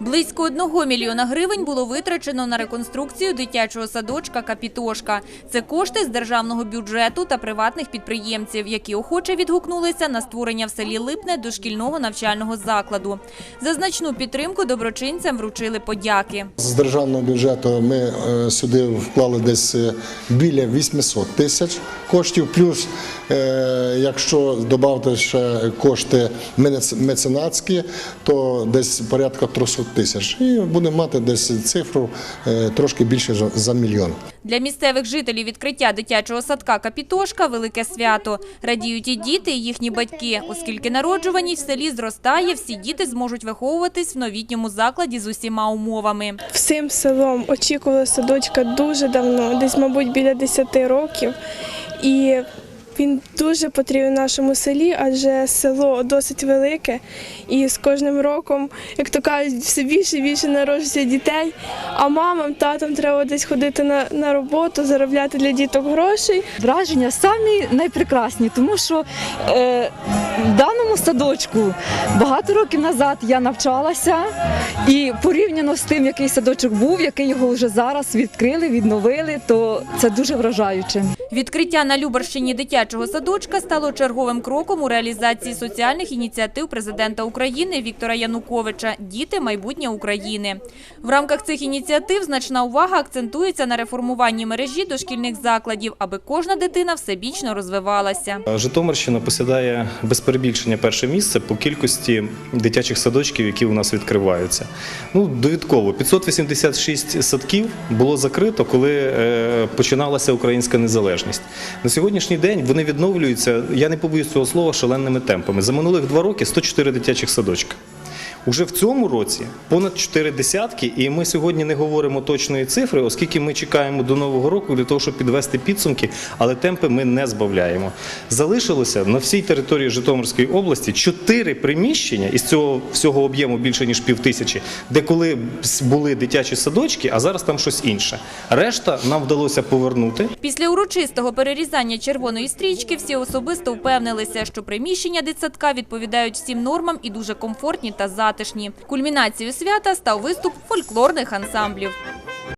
Близько одного мільйона гривень було витрачено на реконструкцію дитячого садочка Капітошка. Це кошти з державного бюджету та приватних підприємців, які охоче відгукнулися на створення в селі Липне дошкільного навчального закладу. За значну підтримку доброчинцям вручили подяки. З державного бюджету ми е, сюди вклали десь е, біля 800 тисяч коштів. Плюс, е, якщо додати ще кошти меценатські, то десь порядка 300 тисяч. І будемо мати десь цифру е, трошки більше за- за мільйон. Для місцевих жителів відкриття дитячого садка Капітошка – велике свято. Радіють і діти, і їхні батьки. Оскільки народжуваність в селі зростає, всі діти зможуть виховуватись в новітньому закладі з усіма умовами. Всім селом очікували садочка дуже давно, десь, мабуть, біля 10 років. І він дуже потрібен нашому селі, адже село досить велике. І з кожним роком, як то кажуть, все більше і більше народжується дітей. А мамам, татам треба десь ходити на, на роботу, заробляти для діток грошей. Враження самі найпрекрасні, тому що е, в даному садочку багато років назад я навчалася, і порівняно з тим, який садочок був, який його вже зараз відкрили, відновили, то це дуже вражаюче. Відкриття на Любарщині дитячого садочка стало черговим кроком у реалізації соціальних ініціатив президента України Віктора Януковича «Діти – майбутнє України». В рамках цих ініціатив значна увага акцентується на реформуванні мережі дошкільних закладів, аби кожна дитина всебічно розвивалася. Житомирщина посідає без перебільшення перше місце по кількості дитячих садочків, які у нас відкриваються. Ну, довідково 586 садків було закрито, коли е, починалася українська незалежність. На сьогоднішній день вони відновлюються. Я не побоюсь цього слова шаленими темпами. За минулих два роки 104 дитячих садочка. Уже в цьому році понад чотири десятки, і ми сьогодні не говоримо точної цифри, оскільки ми чекаємо до нового року для того, щоб підвести підсумки, але темпи ми не збавляємо. Залишилося на всій території Житомирської області чотири приміщення із цього всього об'єму більше ніж пів тисячі, де коли були дитячі садочки, а зараз там щось інше. Решта нам вдалося повернути. Після урочистого перерізання червоної стрічки всі особисто впевнилися, що приміщення дитсадка відповідають всім нормам і дуже комфортні та затишні. Кульмінацією свята став виступ фольклорних ансамблів.